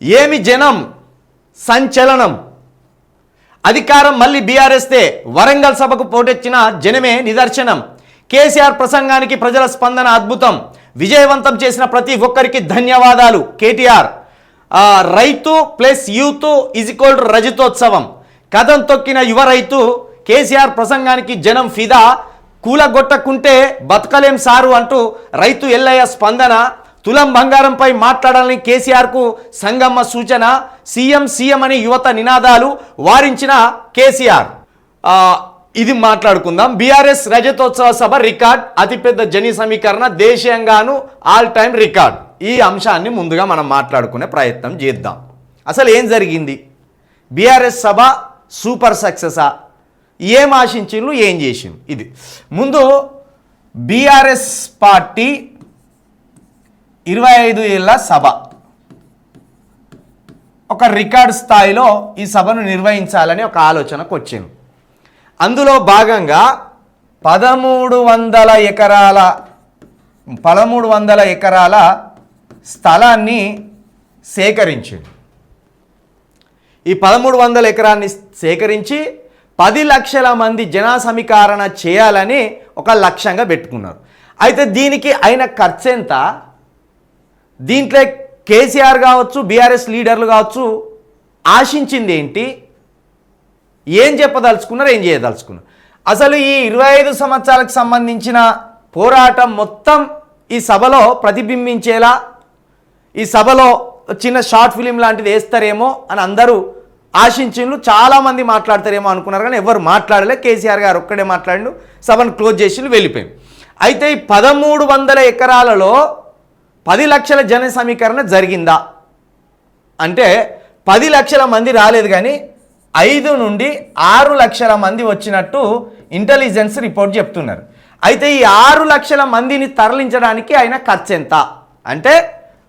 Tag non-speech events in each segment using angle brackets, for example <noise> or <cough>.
ఏమి జనం? సంచలనం. అధికారం మళ్ళీ బీఆర్ఎస్తే వరంగల్ సభకు పోటెచ్చిన జనమే నిదర్శనం. కేసీఆర్ ప్రసంగానికి ప్రజల స్పందన అద్భుతం. విజయవంతం చేసిన ప్రతి ఒక్కరికి ధన్యవాదాలు కేటీఆర్. రైతు plus youth is equal to రజతోత్సవం. కథం తొక్కిన యువ రైతు కేసీఆర్ ప్రసంగానికి జనం ఫిదా. కూలగొట్టకుంటే బతకలేం సారు అంటూ రైతు ఎల్లయ్య స్పందన. తులం బంగారంపై మాట్లాడాలని కేసీఆర్కు సంగమ్మ సూచన సీఎం సీఎం అని యువత నినాదాలు వారించిన కేసీఆర్. ఇది మాట్లాడుకుందాం. బీఆర్ఎస్ రజతోత్సవ సభ రికార్డ్ అతిపెద్ద జని సమీకరణ దేశీయంగాను ఆల్ టైమ్ రికార్డ్. ఈ అంశాన్ని ముందుగా మనం మాట్లాడుకునే ప్రయత్నం చేద్దాం. అసలు ఏం జరిగింది? బీఆర్ఎస్ సభ సూపర్ సక్సెసా? ఏం ఆశించిండ్రు ఏం చేసిండ్రు? ఇది. ముందు బీఆర్ఎస్ పార్టీ ఇరవై ఐదు ఏళ్ళ సభ. ఒక రికార్డ్ స్థాయిలో ఈ సభను నిర్వహించాలని ఒక ఆలోచనకు వచ్చింది. అందులో భాగంగా పదమూడు వందల ఎకరాల పదమూడు వందల ఎకరాల స్థలాన్ని సేకరించింది. ఈ పదమూడు వందల ఎకరాన్ని సేకరించి పది లక్షల మంది జనా సమీకరణ చేయాలని ఒక లక్ష్యంగా పెట్టుకున్నారు. అయితే దీనికి అయిన ఖర్చు ఎంత? దీంట్లో కేసీఆర్ కావచ్చు బీఆర్ఎస్ లీడర్లు కావచ్చు ఆశించింది ఏంటి? ఏం చెప్పదలుచుకున్నారు ఏం చేయదలుచుకున్నారు? అసలు ఈ ఇరవై ఐదు సంవత్సరాలకు సంబంధించిన పోరాటం మొత్తం ఈ సభలో ప్రతిబింబించేలా ఈ సభలో చిన్న షార్ట్ ఫిలిం లాంటిది వేస్తారేమో అని అందరూ ఆశించిండ్రు. చాలామంది మాట్లాడతారేమో అనుకున్నారు కానీ ఎవరు మాట్లాడలే. కేసీఆర్ గారు ఒక్కడే మాట్లాడిండు సభను క్లోజ్ చేసి వెళ్ళిపోయింది అయితే ఈ పదమూడు వందల ఎకరాలలో పది లక్షల జన సమీకరణ జరిగిందా? అంటే పది లక్షల మంది రాలేదు కానీ ఐదు నుండి ఆరు లక్షల మంది వచ్చినట్టు ఇంటెలిజెన్స్ రిపోర్ట్ చెప్తున్నారు. అయితే ఈ ఆరు లక్షల మందిని తరలించడానికి ఆయన ఖర్చు ఎంత? అంటే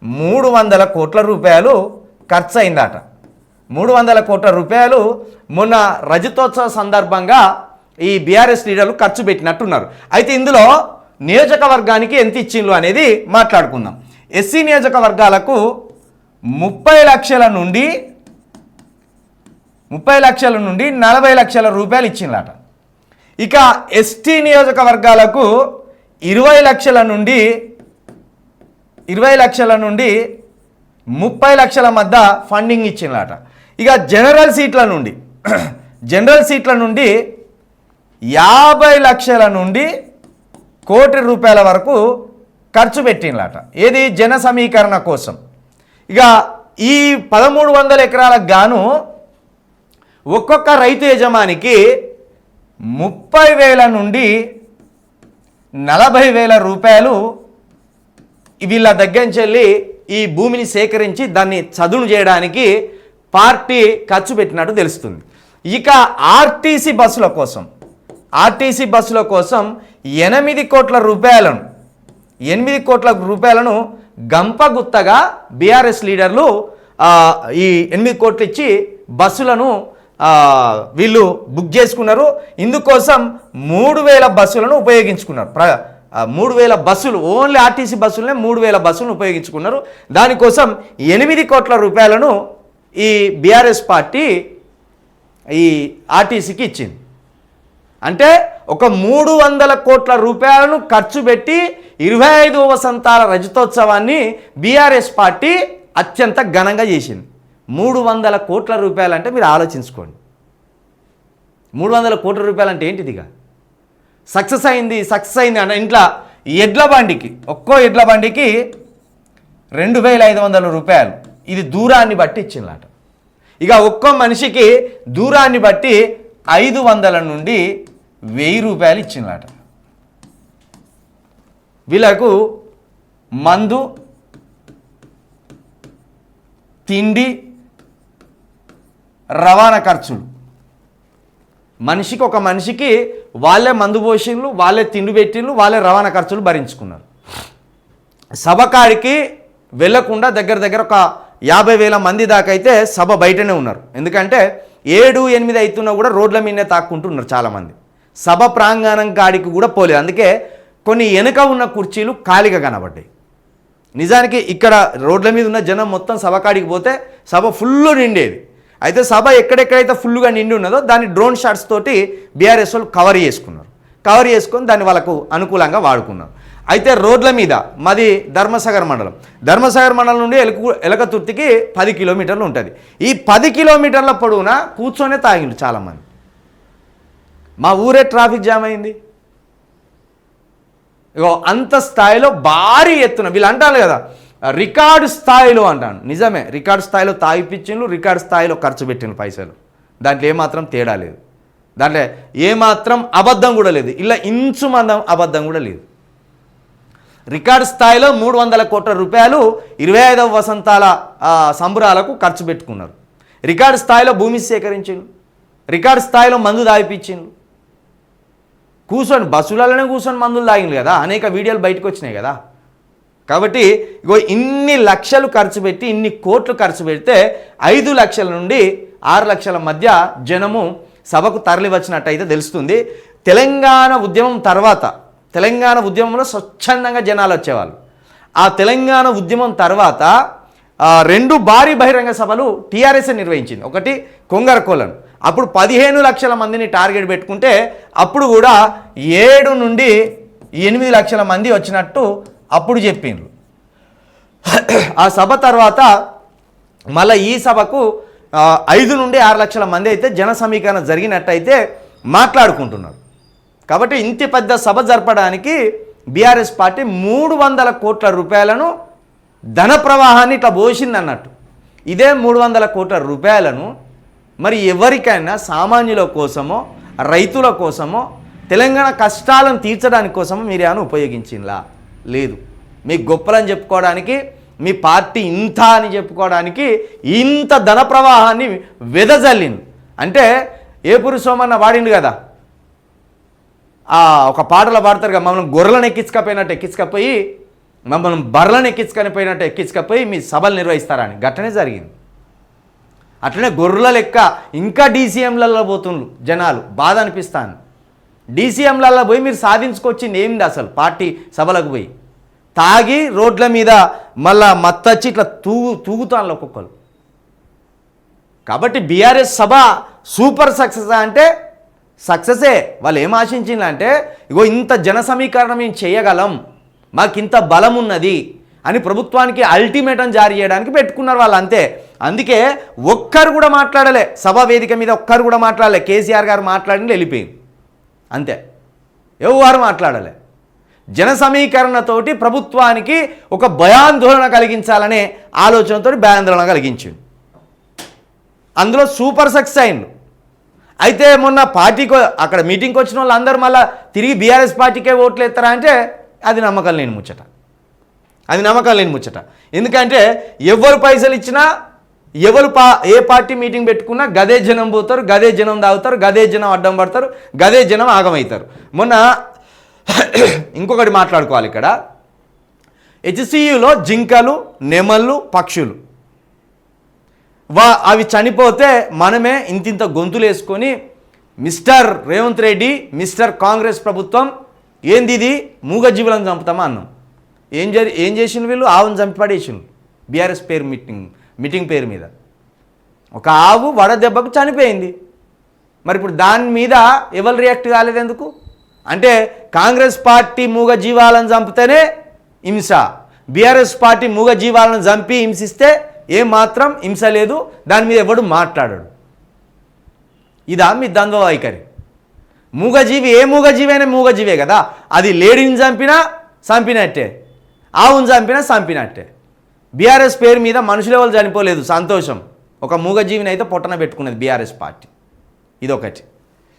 మూడు వందల కోట్ల రూపాయలు ఖర్చు అయిందట. మూడు వందల కోట్ల రూపాయలు మొన్న రజతోత్సవ సందర్భంగా ఈ బీఆర్ఎస్ లీడర్లు ఖర్చు పెట్టినట్టున్నారు. అయితే ఇందులో నియోజకవర్గానికి ఎంత ఇచ్చిండ్రు అనేది మాట్లాడుకుందాం. ఎస్సీ నియోజకవర్గాలకు ముప్పై లక్షల నుండి ముప్పై లక్షల నుండి నలభై లక్షల రూపాయలు ఇచ్చిందట ఇక ఎస్టీ నియోజకవర్గాలకు ఇరవై లక్షల నుండి ఇరవై లక్షల నుండి ముప్పై లక్షల మధ్య ఫండింగ్ ఇచ్చిందట ఇక జనరల్ సీట్ల నుండి <clears throat> జనరల్ సీట్ల నుండి యాభై లక్షల నుండి కోటి రూపాయల వరకు ఖర్చు పెట్టిందట ఏది? జన సమీకరణ కోసం. ఇక ఈ పదమూడు వందల ఎకరాలకు గాను ఒక్కొక్క రైతు యజమానికి ముప్పై వేల నుండి నలభై వేల రూపాయలు వీళ్ళ దగ్గర నుంచి వెళ్ళి ఈ భూమిని సేకరించి దాన్ని చదును చేయడానికి పార్టీ ఖర్చు పెట్టినట్టు తెలుస్తుంది. ఇక ఆర్టీసీ బస్సుల కోసం ఆర్టీసీ బస్సుల కోసం ఎనిమిది కోట్ల రూపాయలను ఎనిమిది కోట్ల రూపాయలను గంపగుత్తగా బీఆర్ఎస్ లీడర్లు ఈ ఎనిమిది కోట్లు ఇచ్చి బస్సులను వీళ్ళు బుక్ చేసుకున్నారు. ఇందుకోసం మూడు వేల బస్సులను ఉపయోగించుకున్నారు. ప్ర మూడు వేల బస్సులు ఓన్లీ ఆర్టీసీ బస్సులనే మూడు వేల బస్సులను ఉపయోగించుకున్నారు. దానికోసం ఎనిమిది కోట్ల రూపాయలను ఈ బీఆర్ఎస్ పార్టీ ఈ ఆర్టీసీకి ఇచ్చింది. అంటే ఒక మూడు వందల కోట్ల రూపాయలను ఖర్చు పెట్టి ఇరవై ఐదు వసంతాల రజతోత్సవాన్ని బీఆర్ఎస్ పార్టీ అత్యంత ఘనంగా చేసింది. మూడు వందల కోట్ల రూపాయలు అంటే మీరు ఆలోచించుకోండి. మూడు వందల కోట్ల రూపాయలు అంటే ఏంటిదిగా? సక్సెస్ అయింది సక్సెస్ అయింది అంటే ఇంట్లో ఎడ్ల బండికి ఒక్కో ఎడ్ల బండికి రెండు వేల ఐదు వందల రూపాయలు. ఇది దూరాన్ని బట్టి ఇచ్చిందట ఇక ఒక్కో మనిషికి దూరాన్ని బట్టి ఐదు వందల నుండి వెయ్యి రూపాయలు ఇచ్చిందట. వీళ్ళకు మందు తిండి రవాణా ఖర్చులు. మనిషికి ఒక మనిషికి వాళ్ళే మందు పోషిన్లు వాళ్ళే తిండి పెట్టిండ్లు వాళ్ళే రవాణా ఖర్చులు భరించుకున్నారు. సభకాడికి వెళ్ళకుండా దగ్గర దగ్గర ఒక యాభై వేల మంది దాకా అయితే సభ బయటనే ఉన్నారు. ఎందుకంటే ఏడు ఎనిమిది అవుతున్నా కూడా రోడ్ల మీదనే తాక్కుంటున్నారు చాలామంది. సభ ప్రాంగణం కాడికి కూడా పోలేదు. అందుకే కొన్ని వెనుక ఉన్న కుర్చీలు ఖాళీగా కనబడ్డాయి. నిజానికి ఇక్కడ రోడ్ల మీద ఉన్న జనం మొత్తం సభ కాడికి పోతే సభ ఫుల్ నిండేది. అయితే సభ ఎక్కడెక్కడైతే ఫుల్గా నిండి ఉన్నదో దాన్ని డ్రోన్ షాట్స్ తోటి బీఆర్ఎస్ వాళ్ళు కవర్ చేసుకున్నారు. కవర్ చేసుకొని దాన్ని వాళ్ళకు అనుకూలంగా వాడుకున్నారు. అయితే రోడ్ల మీద మాది ధర్మసాగర్ మండలం. ధర్మసాగర్ మండలం నుండి ఎలక ఎలకతుర్తికి పది కిలోమీటర్లు ఉంటుంది. ఈ పది కిలోమీటర్ల పొడవునా కూర్చొనే తాగిండు చాలామంది. మా ఊరే ట్రాఫిక్ జామ్ అయింది. ఇగో అంత స్థాయిలో భారీ ఎత్తున వీళ్ళు అంటారు కదా రికార్డు స్థాయిలో అంటాను. నిజమే రికార్డు స్థాయిలో తాగిపించిండ్రు రికార్డు స్థాయిలో ఖర్చు పెట్టిన పైసలు. దాంట్లో ఏమాత్రం తేడా లేదు. దాంట్లో ఏమాత్రం అబద్ధం కూడా లేదు. ఇలా ఇంచు మందం అబద్ధం కూడా లేదు. రికార్డు స్థాయిలో మూడు వందల కోట్ల రూపాయలు ఇరవై ఐదవ వసంతాల సంబురాలకు ఖర్చు పెట్టుకున్నారు. రికార్డు స్థాయిలో భూమి సేకరించిండ్రు. రికార్డు స్థాయిలో మందు తాగిపించిండ్రు కూర్చొని బస్సులలోనే కూర్చొని మందులు తాగింది కదా. అనేక వీడియోలు బయటకు వచ్చినాయి కదా. కాబట్టి ఇగో ఇన్ని లక్షలు ఖర్చు పెట్టి ఇన్ని కోట్లు ఖర్చు పెడితే ఐదు లక్షల నుండి ఆరు లక్షల మధ్య జనము సభకు తరలి వచ్చినట్టయితే తెలుస్తుంది. తెలంగాణ ఉద్యమం తర్వాత తెలంగాణ ఉద్యమంలో స్వచ్ఛందంగా జనాలు వచ్చేవాళ్ళు. ఆ తెలంగాణ ఉద్యమం తర్వాత రెండు భారీ బహిరంగ సభలు టీఆర్ఎస్ నిర్వహించింది. ఒకటి కొంగరకోలను అప్పుడు పదిహేను లక్షల మందిని టార్గెట్ పెట్టుకుంటే అప్పుడు కూడా ఏడు నుండి ఎనిమిది లక్షల మంది వచ్చినట్టు అప్పుడు చెప్పిండ్రు. ఆ సభ తర్వాత మళ్ళీ ఈ సభకు ఐదు నుండి ఆరు లక్షల మంది అయితే జన సమీకరణ జరిగినట్టయితే మాట్లాడుకుంటున్నారు. కాబట్టి ఇంత పెద్ద సభ జరపడానికి బీఆర్ఎస్ పార్టీ మూడు వందల కోట్ల రూపాయలను ధన ప్రవాహాన్ని ఇట్లా పోసింది అన్నట్టు ఇదే మూడు వందల కోట్ల రూపాయలను మరి ఎవరికైనా సామాన్యుల కోసమో రైతుల కోసమో తెలంగాణ కష్టాలను తీర్చడానికి కోసమో మీరు ఏమైనా ఉపయోగించిందా లేదు. మీ గొప్పలని చెప్పుకోవడానికి మీ పార్టీ ఇంత అని చెప్పుకోవడానికి ఇంత ధన ప్రవాహాన్ని వెదజల్లింది. అంటే ఏ పురుషోమన్న వాడిండు కదా? ఒక పాటలో పాడతారు కదా మమ్మల్ని గొర్రెలను ఎక్కించకపోయినట్టు ఎక్కించకపోయి మమ్మల్ని బర్రెలను ఎక్కించుకొని పోయినట్టు ఎక్కించకపోయి మీ సభలు నిర్వహిస్తారని. ఘటనే జరిగింది. అట్లనే గొర్రెల లెక్క ఇంకా డీసీఎంలలో పోతుండ్రు జనాలు. బాధ అనిపిస్తాను డీసీఎంలలో పోయి మీరు సాధించుకొచ్చింది ఏంది అసలు? పార్టీ సభలకు పోయి. తాగి రోడ్ల మీద మళ్ళా మత్తచ్చి ఇట్లా తూగు తూగుతాను ఒక్కొక్కరు. కాబట్టి బీఆర్ఎస్ సభ సూపర్ సక్సెస్ అంటే సక్సెసే. వాళ్ళు ఏం ఆశించిందంటే ఇగో ఇంత జన సమీకరణ మేము చేయగలం. మాకు ఇంత బలం ఉన్నది అని ప్రభుత్వానికి అల్టిమేటం జారీ చేయడానికి పెట్టుకున్నారు వాళ్ళు అంతే. అందుకే ఒక్కరు కూడా మాట్లాడలే. సభా వేదిక మీద ఒక్కరు కూడా మాట్లాడలే. కేసీఆర్ గారు మాట్లాడింది వెళ్ళిపోయింది. అంతే. ఎవరు మాట్లాడలే. జన సమీకరణతోటి ప్రభుత్వానికి ఒక భయాందోళన కలిగించాలనే ఆలోచనతో భయాందోళన కలిగించింది. అందులో సూపర్ సక్సెస్ అయింది. అయితే మొన్న పార్టీకి అక్కడ మీటింగ్కి వచ్చిన వాళ్ళు అందరూ మళ్ళీ తిరిగి బీఆర్ఎస్ పార్టీకే ఓట్లు ఎత్తారా అంటే అది నమ్మకం లేని ముచ్చట. అది నమ్మకం లేని ముచ్చట. ఎందుకంటే ఎవరు పైసలు ఇచ్చినా ఎవరు పా ఏ పార్టీ మీటింగ్ పెట్టుకున్నా గదే జనం పోతారు గదే జనం తాగుతారు గదే జనం అడ్డం పడతారు గదే జనం ఆగమవుతారు మొన్న <coughs> ఇంకొకటి మాట్లాడుకోవాలి ఇక్కడ. హెచ్సియులో జింకలు నెమళ్ళు పక్షులు. వా అవి చనిపోతే మనమే ఇంతింత గొంతులు వేసుకొని మిస్టర్ రేవంత్ రెడ్డి మిస్టర్ కాంగ్రెస్ ప్రభుత్వం ఏంది ఇది? మూగజీవులను చంపుతామా అన్నాం. ఏం జరి ఏం చేసిన వీళ్ళు? ఆవును చంపి బీఆర్ఎస్ పేరు మీటింగ్ మీటింగ్ పేరు మీద. ఒక ఆవు వడదెబ్బకు చనిపోయింది. మరి ఇప్పుడు దాని మీద ఎవరు రియాక్ట్ కాలేదు ఎందుకు? అంటే కాంగ్రెస్ పార్టీ మూగ జీవాలను చంపితేనే హింస. బీఆర్ఎస్ పార్టీ మూగ జీవాలను చంపి హింసిస్తే ఏ మాత్రం హింస లేదు. దాని మీద ఎవడు మాట్లాడాడు. ఇదా మీ ద్వంద్వ వైఖరి. మూగజీవి ఏ మూగజీవి అయినా మూగజీవే కదా. అది లేడీని చంపినా చంపినట్టే. ఆవును చంపినా చంపినట్టే బీఆర్ఎస్ పేరు మీద మనుషులు ఎవరు చనిపోలేదు? సంతోషం. ఒక మూగజీవిని అయితే పొట్టన పెట్టుకున్నది బీఆర్ఎస్ పార్టీ. ఇదొకటి.